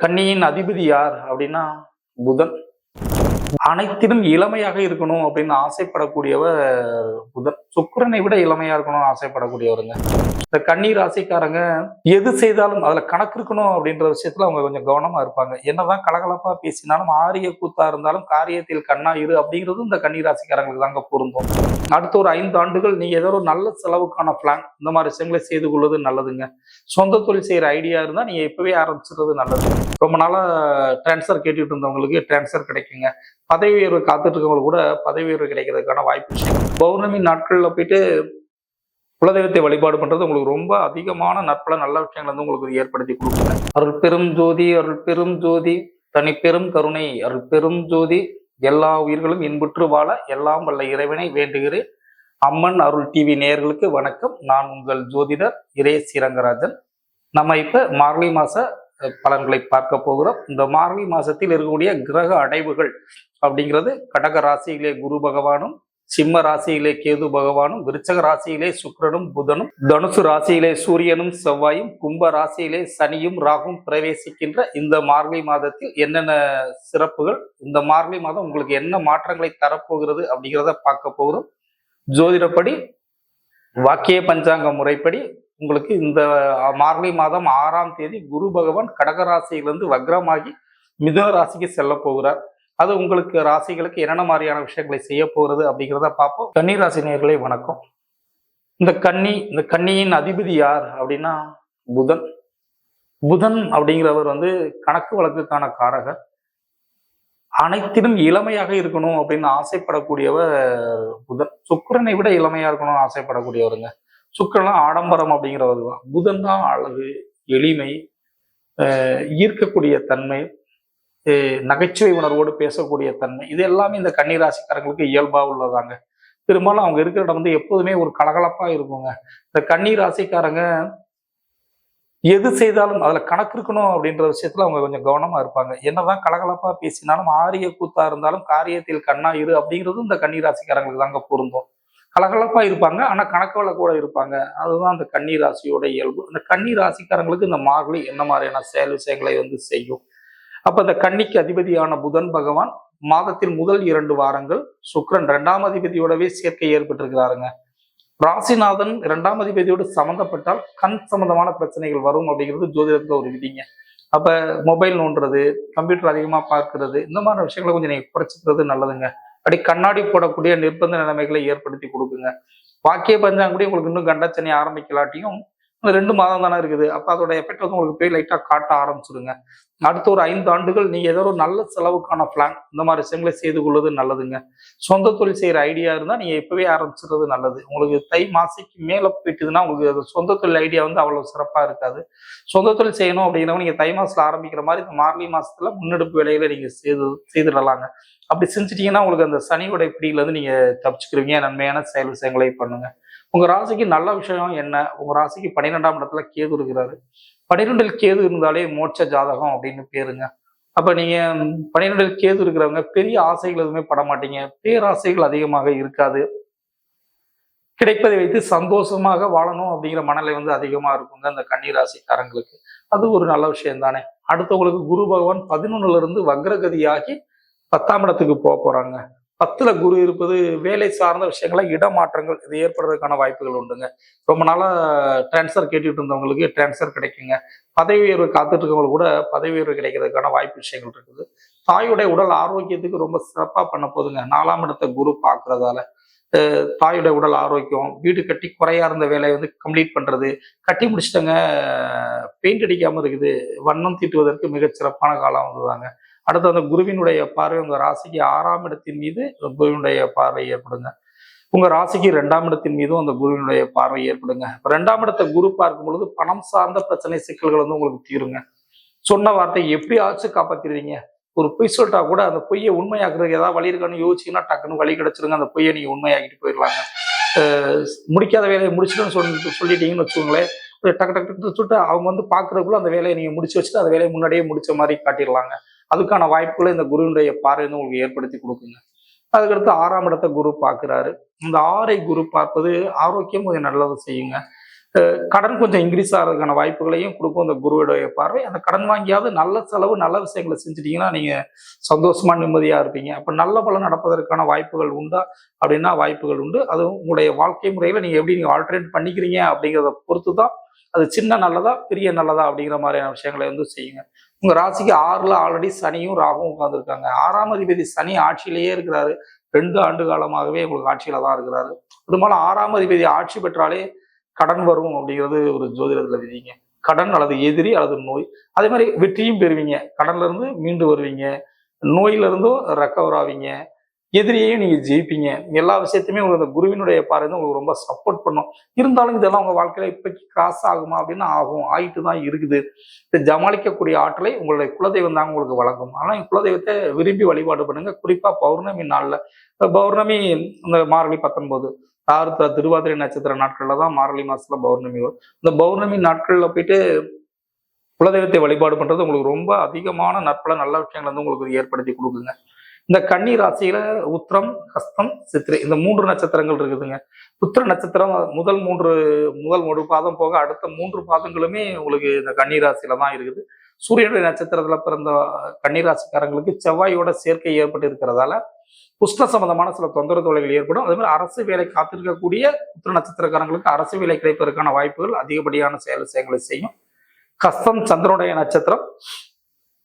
கன்னியின் அதிபதி யார் அப்படின்னா புதன். அனைத்திலும் இளமையாக இருக்கணும் அப்படின்னு ஆசைப்படக்கூடியவர் புதன். சுக்கிரனை விட இளமையா இருக்கணும்னு ஆசைப்படக்கூடியவருங்க. இந்த கண்ணீர் ராசிக்காரங்க எது செய்தாலும் அதுல கணக்கு இருக்கணும் அப்படின்ற விஷயத்துல அவங்க கொஞ்சம் கவனமா இருப்பாங்க. என்னதான் கலகலப்பா பேசினாலும் ஆரிய கூத்தா இருந்தாலும் காரியத்தில் கண்ணா இரு அப்படிங்கிறது இந்த கண்ணீர் ராசிக்காரங்களுக்கு தாங்க பொருந்தும். அடுத்த ஒரு ஐந்து ஆண்டுகள் நீங்க ஏதோ ஒரு நல்ல செலவுக்கான பிளான் இந்த மாதிரி விஷயங்களை செய்து கொள்வது நல்லதுங்க. சொந்த தொழில் செய்யற ஐடியா இருந்தா நீங்க இப்பவே ஆரம்பிச்சிடுறது நல்லது. ரொம்ப நாளா டிரான்ஸ்ஃபர் கேட்டுட்டு இருந்தவங்களுக்கு டிரான்ஸ்ஃபர் கிடைக்குங்க. பதவி உயர்வு காத்துட்டு இருக்கவங்களுக்கு கூட பதவி உயர்வு கிடைக்கிறதுக்கான வாய்ப்பு பௌர்ணமி நாட்களில் போயிட்டு குலதெய்வத்தை வழிபாடு பண்றது உங்களுக்கு ரொம்ப அதிகமான நற்பல நல்ல விஷயங்கள் வந்து உங்களுக்கு ஏற்படுத்தி கொடுக்குறேன் அருள் பெரும் ஜோதி அருள் பெரும் ஜோதி தனி பெரும் கருணை அருள் பெரும் ஜோதி எல்லா உயிர்களும் இன்புற்று வாழ எல்லாம் வல்ல இறைவனை வேண்டுகிறேன். அம்மன் அருள் டிவி நேர்களுக்கு வணக்கம். நான் உங்கள் ஜோதிடர் இரே ஸ்ரீரங்கராஜன் நம்ம இப்ப மார்கழி மாச பலன்களை பார்க்க போகிறோம். இந்த மார்கழி மாசத்தில் இருக்கக்கூடிய கிரக அடைவுகள் அப்படிங்கிறது கடக ராசியிலே குரு பகவானும் சிம்ம ராசியிலே கேது பகவானும் விருச்சக ராசியிலே சுக்கரனும் புதனும் தனுசு ராசியிலே சூரியனும் செவ்வாயும் கும்ப ராசியிலே சனியும் ராகும் பிரவேசிக்கின்ற இந்த மார்கழி மாதத்தில் என்னென்ன சிறப்புகள் இந்த மார்கழி மாதம் உங்களுக்கு என்ன மாற்றங்களை தரப்போகிறது அப்படிங்கிறத பார்க்க போகிறோம். ஜோதிடப்படி வாக்கிய பஞ்சாங்க முறைப்படி உங்களுக்கு இந்த மார்கழி மாதம் ஆறாம் தேதி குரு பகவான் கடக ராசியிலிருந்து வக்ரமாகி மிதுன ராசிக்கு செல்ல போகிறார். அது உங்களுக்கு ராசிகளுக்கு என்னென்ன மாதிரியான விஷயங்களை செய்ய போகிறது அப்படிங்கிறத பார்ப்போம். கன்னி ராசி நேர்களை வணக்கம். இந்த கன்னி இந்த கன்னியின் அதிபதி யார் அப்படின்னா புதன். புதன் அப்படிங்கிறவர் வந்து கணக்கு வழக்குக்கான காரகர். அனைத்திலும் இளமையாக இருக்கணும் அப்படின்னு ஆசைப்படக்கூடியவர் புதன். சுக்கிரனை விட இளமையா இருக்கணும்னு ஆசைப்படக்கூடியவருங்க. சுக்கிரன் ஆடம்பரம் அப்படிங்கிறவர் தான் புதன் தான் அழகு எளிமை ஈர்க்கக்கூடிய தன்மை நகைச்சுவை உணர்வோடு பேசக்கூடிய தன்மை. இது எல்லாமே இந்த கன்னிராசிக்காரங்களுக்கு இயல்பாக உள்ளதாங்க. பெரும்பாலும் அவங்க இருக்கிற இடம் வந்து எப்போதுமே ஒரு கலகலப்பாக இருக்குங்க. இந்த கன்னிராசிக்காரங்க எது செய்தாலும் அதில் கணக்கு இருக்கணும் அப்படின்ற விஷயத்துல அவங்க கொஞ்சம் கவனமா இருப்பாங்க. என்னதான் கலகலப்பாக பேசினாலும் ஆரிய கூத்தா இருந்தாலும் காரியத்தில் கண்ணா இரு அப்படிங்கிறது இந்த கன்னிராசிக்காரங்களுக்கு தாங்க பொருந்தும். கலகலப்பாக இருப்பாங்க ஆனால் கணக்குல கூட இருப்பாங்க. அதுதான் அந்த கன்னி ராசியோட இயல்பு. அந்த கன்னி ராசிக்காரங்களுக்கு இந்த மார்கழி என்ன மாதிரியான செயல் விஷயங்களை வந்து செய்யும். அப்போ இந்த கன்னிக்கு அதிபதியான புதன் பகவான் மாதத்தில் முதல் இரண்டு வாரங்கள் சுக்ரன் இரண்டாம் அதிபதியோடவே சேர்க்கை ஏற்பட்டிருக்கிறாருங்க. ராசிநாதன் இரண்டாம் அதிபதியோடு சம்மந்தப்பட்டால் கண் சம்பந்தமான பிரச்சனைகள் வரும் அப்படிங்கிறது ஜோதிடத்தில் ஒரு விதிங்க. அப்போ மொபைல் நோண்டுறது கம்ப்யூட்டர் அதிகமாக பார்க்கறது இந்த மாதிரி விஷயங்களை கொஞ்சம் நீங்கள் குறைச்சிக்கிறது நல்லதுங்க. அப்படி கண்ணாடி போடக்கூடிய நிர்பந்த நிலைமைகளை ஏற்படுத்தி கொடுக்குங்க. வாக்கிய பஞ்சாங்கூடி உங்களுக்கு இன்னும் கண்டச்சனி ஆரம்பிக்கலாட்டியும் ரெண்டு மாதம் தானே இருக்குது. அப்போ அதோட எஃபெக்ட் வந்து உங்களுக்கு போய் லைட்டாக காட்ட ஆரம்பிச்சிடுங்க. அடுத்த ஒரு ஐந்து ஆண்டுகள் நீங்க ஏதோ ஒரு நல்ல செலவுக்கான பிளான் இந்த மாதிரி விஷயங்களை செய்து கொள்வது நல்லதுங்க. சொந்த தொழில் செய்யற ஐடியா இருந்தால் நீங்க இப்பவே ஆரம்பிச்சிடுறது நல்லது. உங்களுக்கு தை மாசிக்கு மேல போயிட்டுதுன்னா உங்களுக்கு அது சொந்த தொழில் ஐடியா வந்து அவ்வளவு சிறப்பா இருக்காது. சொந்த தொழில் செய்யணும் அப்படிங்கிறவங்க நீங்க தை மாசத்துல ஆரம்பிக்கிற மாதிரி இந்த மார்கழி மாசத்துல முன்னெடுப்பு வேலைகளை நீங்க செய்து செய்திடலாங்க. அப்படி செஞ்சிட்டீங்கன்னா உங்களுக்கு அந்த சனியோட பிடியில இருந்து நீங்க தப்பிச்சுக்கிறீங்க நன்மையான செயல் விஷயங்களை பண்ணுங்க. உங்க ராசிக்கு நல்ல விஷயம் என்ன? உங்க ராசிக்கு பன்னிரெண்டாம் இடத்துல கேது இருக்கிறாரு. பன்னிரெண்டில் கேது இருந்தாலே மோட்ச ஜாதகம் அப்படின்னு பேருங்க. அப்ப நீங்க பன்னிரெண்டில் கேது இருக்கிறவங்க பெரிய ஆசைகள் எதுவுமே பட மாட்டீங்க. பேராசைகள் அதிகமாக இருக்காது. கிடைப்பதை வைத்து சந்தோஷமாக வாழணும் அப்படிங்கிற மனநிலை வந்து அதிகமா இருக்குங்க அந்த கண்ணீர் ராசிக்காரங்களுக்கு அது ஒரு நல்ல விஷயம் தானே அடுத்தவங்களுக்கு குரு பகவான் பதினொன்னுல இருந்து வக்ரகதியாகி பத்தாம் இடத்துக்கு போக போறாங்க. பத்துல குரு இருப்பது வேலை சார்ந்த விஷயங்கள இடமாற்றங்கள் இது ஏற்படுறதுக்கான வாய்ப்புகள் உண்டுங்க. ரொம்ப நாளா டிரான்ஸ்ஃபர் கேட்டுட்டு இருந்தவங்களுக்கு டிரான்ஸ்ஃபர் கிடைக்குங்க. பதவி உயர்வு காத்துட்டு இருக்கவங்களுக்கு கூட பதவி உயர்வு கிடைக்கிறதுக்கான வாய்ப்பு விஷயங்கள் இருக்குது. தாயுடைய உடல் ஆரோக்கியத்துக்கு ரொம்ப சிறப்பா பண்ண போதுங்க. நாலாம் இடத்த குரு பார்க்கறதால. தாயுடைய உடல் ஆரோக்கியம் வீடு கட்டி குறையா இருந்த வேலையை வந்து கம்ப்ளீட் பண்றது கட்டி முடிச்சிட்டங்க பெயிண்ட் அடிக்காம இருக்குது வண்ணம் தீட்டுவதற்கு மிகச் சிறப்பான காலம் வந்துதாங்க அடுத்து அந்த குருவினுடைய பார்வை உங்க ராசிக்கு ஆறாம் இடத்தின் மீது குருவினுடைய பார்வை ஏற்படுங்க. உங்க ராசிக்கு ரெண்டாம் இடத்தின் மீதும் அந்த குருவினுடைய பார்வை ஏற்படுங்க. ரெண்டாம் இடத்தை குரு பார்க்கும் பொழுது பணம் சார்ந்த பிரச்சனை சிக்கல்கள் வந்து உங்களுக்கு தீருங்க. சொன்ன வார்த்தை எப்படி ஆச்சு காப்பாத்திடுவீங்க ஒரு பொய் சொல்லிட்டா கூட அந்த பொய்யை உண்மையாக்குறதுக்கு ஏதாவது வழி இருக்கான்னு யோசிச்சீங்கன்னா டக்குன்னு வழி கிடைச்சிருங்க. அந்த பொய்யை நீங்க உண்மையாக்கிட்டு போயிடலாங்க. முடிக்காத வேலையை முடிச்சிட்டோன்னு சொல்லிட்டு சொல்லிட்டீங்கன்னு வச்சுக்கோங்களேன். டக்கு டக்கு டக்கு சொல்லிட்டு அவங்க வந்து பாக்குறதுக்குள்ள அந்த வேலையை நீங்க முடிச்சு வச்சுட்டு அந்த வேலையை முன்னாடியே முடிச்ச மாதிரி காட்டிடலாங்க. அதுக்கான வாய்ப்புகளை இந்த குருவினுடைய பார்வை வந்து உங்களுக்கு ஏற்படுத்தி கொடுக்குங்க. அதுக்கடுத்து ஆறாம் இடத்தை குரு பார்க்குறாரு. இந்த ஆறை குரு பார்ப்பது ஆரோக்கியம் கொஞ்சம் நல்லது செய்யுங்க. கடன் கொஞ்சம் இன்க்ரீஸ் ஆகிறதுக்கான வாய்ப்புகளையும் கொடுக்கும் இந்த குருவுடைய பார்வை. அந்த கடன் வாங்கியாவது நல்ல செலவு நல்ல விஷயங்களை செஞ்சிட்டிங்கன்னா நீங்கள் சந்தோஷமா நிம்மதியாக இருப்பீங்க. அப்போ நல்ல பலன் நடப்பதற்கான வாய்ப்புகள் உண்டா அப்படின்னா வாய்ப்புகள் உண்டு. அது உங்களுடைய வாழ்க்கை முறையில் நீங்கள் எப்படி நீங்கள் ஆல்டர்னேட் பண்ணிக்கிறீங்க அப்படிங்கிறத பொறுத்து தான் அது சின்ன நல்லதா பெரிய நல்லதா அப்படிங்கிற மாதிரியான விஷயங்களை வந்து செய்யுங்க. உங்க ராசிக்கு ஆறுல ஆல்ரெடி சனியும் ராகும் உட்காந்துருக்காங்க ஆறாம் அதிபதி சனி ஆட்சியிலேயே இருக்கிறாரு. ரெண்டு ஆண்டு காலமாகவே உங்களுக்கு ஆட்சியில தான் இருக்கிறாரு. பெரும்பாலும் ஆறாம் அதிபதி ஆட்சி பெற்றாலே கடன் வரும் அப்படிங்கிறது ஒரு ஜோதிடத்துல விதிங்க. கடன் அல்லது எதிரி அல்லது நோய். அதே மாதிரி வெற்றியும் பெறுவீங்க. கடன்ல இருந்து மீண்டு வருவீங்க. நோயிலிருந்தும் ரெக்கவர் ஆவீங்க. எதிரியையும் நீங்க ஜெயிப்பீங்க. எல்லா விஷயத்தையுமே உங்களுக்கு அந்த குருவினுடைய பார்வை வந்து உங்களுக்கு ரொம்ப சப்போர்ட் பண்ணும். இருந்தாலும் இதெல்லாம் உங்க வாழ்க்கையில இப்போக்கி கிராஸ் ஆகுமா அப்படின்னு ஆகும். ஆயிட்டு தான் இருக்குது. இதை ஜமாளிக்கக்கூடிய ஆற்றலை உங்களுடைய குலதெய்வம் தான் உங்களுக்கு வழங்கும். ஆனால் குலதெய்வத்தை விரும்பி வழிபாடு பண்ணுங்க. குறிப்பா பௌர்ணமி நாள்ல. பௌர்ணமி இந்த மார்கழி பத்தொன்பது ஆறு திருவாதிரை நட்சத்திர நாட்கள்ல தான் மார்கழி மாசத்துல பௌர்ணமி வரும். இந்த பௌர்ணமி நாட்கள்ல போயிட்டு குலதெய்வத்தை வழிபாடு பண்றது உங்களுக்கு ரொம்ப அதிகமான நற்பல நல்ல விஷயங்கள் வந்து உங்களுக்கு ஏற்படுத்தி கொடுக்குங்க. இந்த கன்னி ராசியில உத்திரம் ஹஸ்தம் சித்திரை இந்த மூன்று நட்சத்திரங்கள் இருக்குதுங்க. உத்திர நட்சத்திரம் முதல் மூன்று முதல் ஒரு பாதம் போக அடுத்த மூன்று பாதங்களுமே உங்களுக்கு இந்த கன்னி ராசியில தான் இருக்குது. சூரியனுடைய நட்சத்திரத்துல பிறந்த கன்னி ராசிக்காரங்களுக்கு செவ்வாயோட சேர்க்கை ஏற்பட்டு இருக்கிறதால உஷ்ண சம்பந்தமான சில தொந்தரவு தொலைகள் ஏற்படும். அதே மாதிரி அரசு வேலை காத்திருக்கக்கூடிய உத்திர நட்சத்திரக்காரங்களுக்கு அரசு வேலை கிடைப்பதற்கான வாய்ப்புகள் அதிகப்படியான செயல் விஷயங்களை செய்யும். கஸ்தம் சந்திரனுடைய நட்சத்திரம்.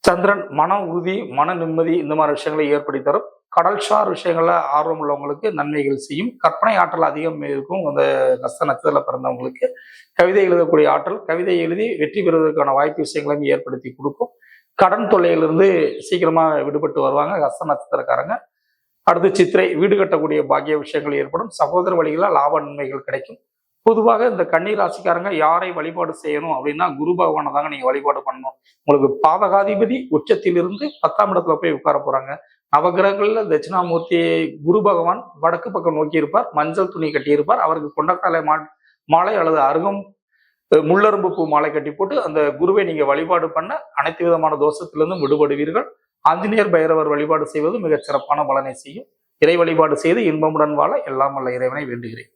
சந்திரன் மன உறுதி மன நிம்மதி இந்த மாதிரி விஷயங்களை ஏற்படுத்தி தரும். கடல்சார் விஷயங்கள ஆர்வம் உள்ளவங்களுக்கு நன்மைகள் செய்யும். கற்பனை ஆற்றல் அதிகம் இருக்கும் அந்த கஸ்த நட்சத்திரத்தில் பிறந்தவங்களுக்கு. கவிதை எழுதக்கூடிய ஆற்றல் கவிதை எழுதி வெற்றி பெறுவதற்கான வாய்ப்பு விஷயங்களையும் ஏற்படுத்தி கொடுக்கும். கடன் தொல்லையிலிருந்து சீக்கிரமாக விடுபட்டு வருவாங்க கஸ்த நட்சத்திரக்காரங்க. அடுத்து சித்திரை வீடு கட்டக்கூடிய பாக்கிய விஷயங்கள் ஏற்படும். சகோதர வழிகளில் லாப நன்மைகள் கிடைக்கும். பொதுவாக இந்த கன்னி ராசிக்காரங்க யாரை வழிபாடு செய்யணும் அப்படின்னா குரு பகவானை தாங்க நீங்க வழிபாடு பண்ணணும். உங்களுக்கு பாதகாதிபதி உச்சத்திலிருந்து பத்தாம் இடத்துல போய் உட்கார போறாங்க. நவகிரகங்கள்ல தட்சிணாமூர்த்தி குரு பகவான் வடக்கு பக்கம் நோக்கி இருப்பார். மஞ்சள் துணி கட்டியிருப்பார். அவருக்கு கொண்டக்காலை மா மாலை அல்லது அருகம் முள்ளரும்பு பூ மாலை கட்டி போட்டு அந்த குருவை நீங்க வழிபாடு பண்ண அனைத்து விதமான தோஷத்திலிருந்தும் விடுபடுவீர்கள். ஆஞ்சநேயர் பைரவர் வழிபாடு செய்வது மிகச் சிறப்பான பலனை செய்யும். இறை வழிபாடு செய்து இன்பமுடன் வாழ எல்லாம் வல்ல இறைவனை வேண்டுகிறேன்.